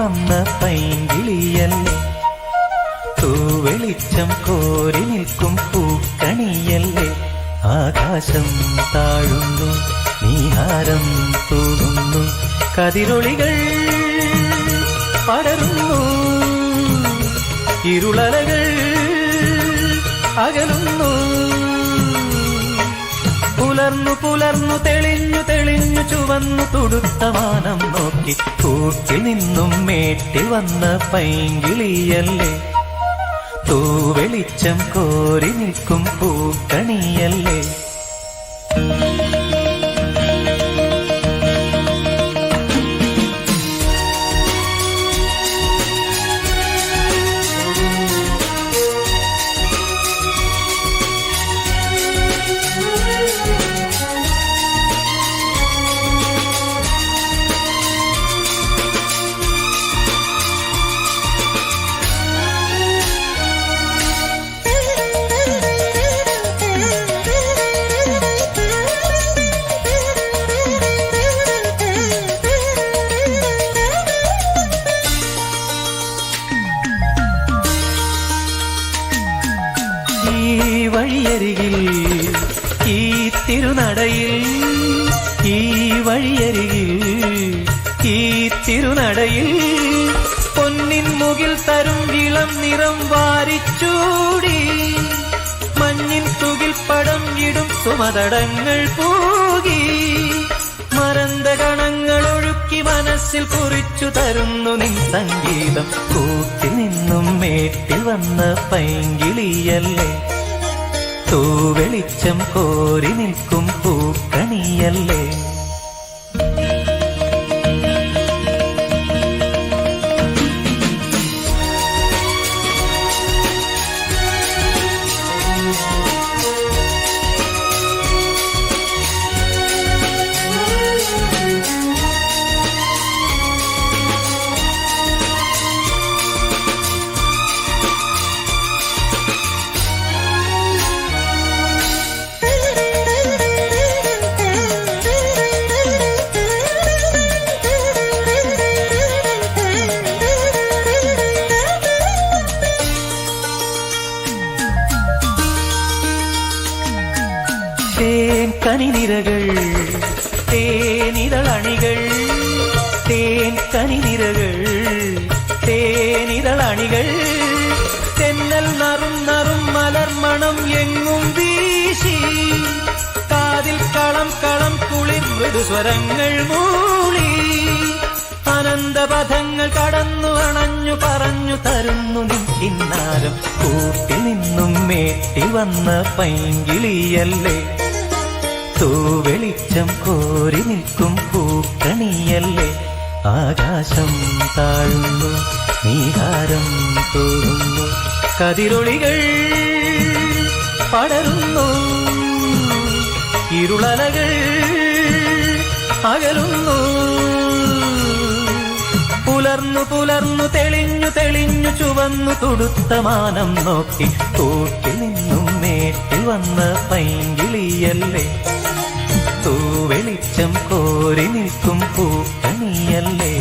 വന്ന പൈങ്കിളിയല്ലേ തൂവെളിച്ചം കോരി നിൽക്കും പൂക്കണിയല്ലേ ആകാശം താഴുന്നു നീഹാരം തൂടുന്നു കതിരൊളികൾ പടരുന്നു ഇരുളലകൾ അകലുന്നു. പുലർന്നു പുലർന്നു തെളിഞ്ഞു തെളിഞ്ഞു ചുവന്നു തുടുത്ത മാനം നോക്കി കൂട്ടിൽ നിന്നും മേട്ടിൽ വന്ന പൈങ്കിളിയല്ലേ? തൂവെളിച്ചം കോരി നിൽക്കും പൂക്കണിയല്ലേ? ഈ വഴിയരികിൽ ഈ തിരുനടയിൽ ഈ വഴിയരികിൽ ഈ തിരുനടയിൽ പൊന്നിൻ മുകിൽ തരും ഇളം നിറം വാരിച്ചൂടി. മഞ്ഞിൻ തുകിൽ പടം ഇടും സുമതടങ്ങൾ പൂകി. മരന്ത ഗണങ്ങൾ ഒഴുക്കി മനസ്സിൽ കുറിച്ചു തരുന്നു നിൻ സംഗീതം. കൂട്ടി നിന്നും മേട്ടിൽ വന്ന പൈങ്കിളിയല്ലേ? തൂവെളിച്ചം കോരി നിൽക്കും പൂക്കണിയല്ലേ? കനിനിരകൾ തേനിതളണികൾ തേൻ കനിനിരകൾ തേനിതളണികൾ. തെന്നൽ നറും നറും മലർമണം എങ്ങും വീശി കാതിൽ കളം കളം കുളിർ മൃദുസ്വരങ്ങൾ മൂളി. അനന്തപഥങ്ങൾ കടന്നു അണഞ്ഞു പറഞ്ഞു തരുന്നു നിന്നാലും കൂട്ടി നിന്നും മേട്ടി വന്ന പൈങ്കിളിയല്ലേ? തൂവെളിച്ചം കോരി നിൽക്കും പൂക്കണിയല്ലേ? ആകാശം താഴുന്നു നീഹാരം തോന്നുന്നു കതിരൊളികൾ പടരുന്നു ഇരുളലകൾ അകലുന്നു. പുലർന്നു പുലർന്നു തെളിഞ്ഞു തെളിഞ്ഞു ചുവന്നു തുടുത്ത മാനം നോക്കി കൂട്ടിൽ നിന്നും മേട്ടിൽ വന്ന പൈങ്കിളിയല്ലേ? തൂവെളിച്ചം കോരി നിൽക്കും പൂക്കണിയല്ലേ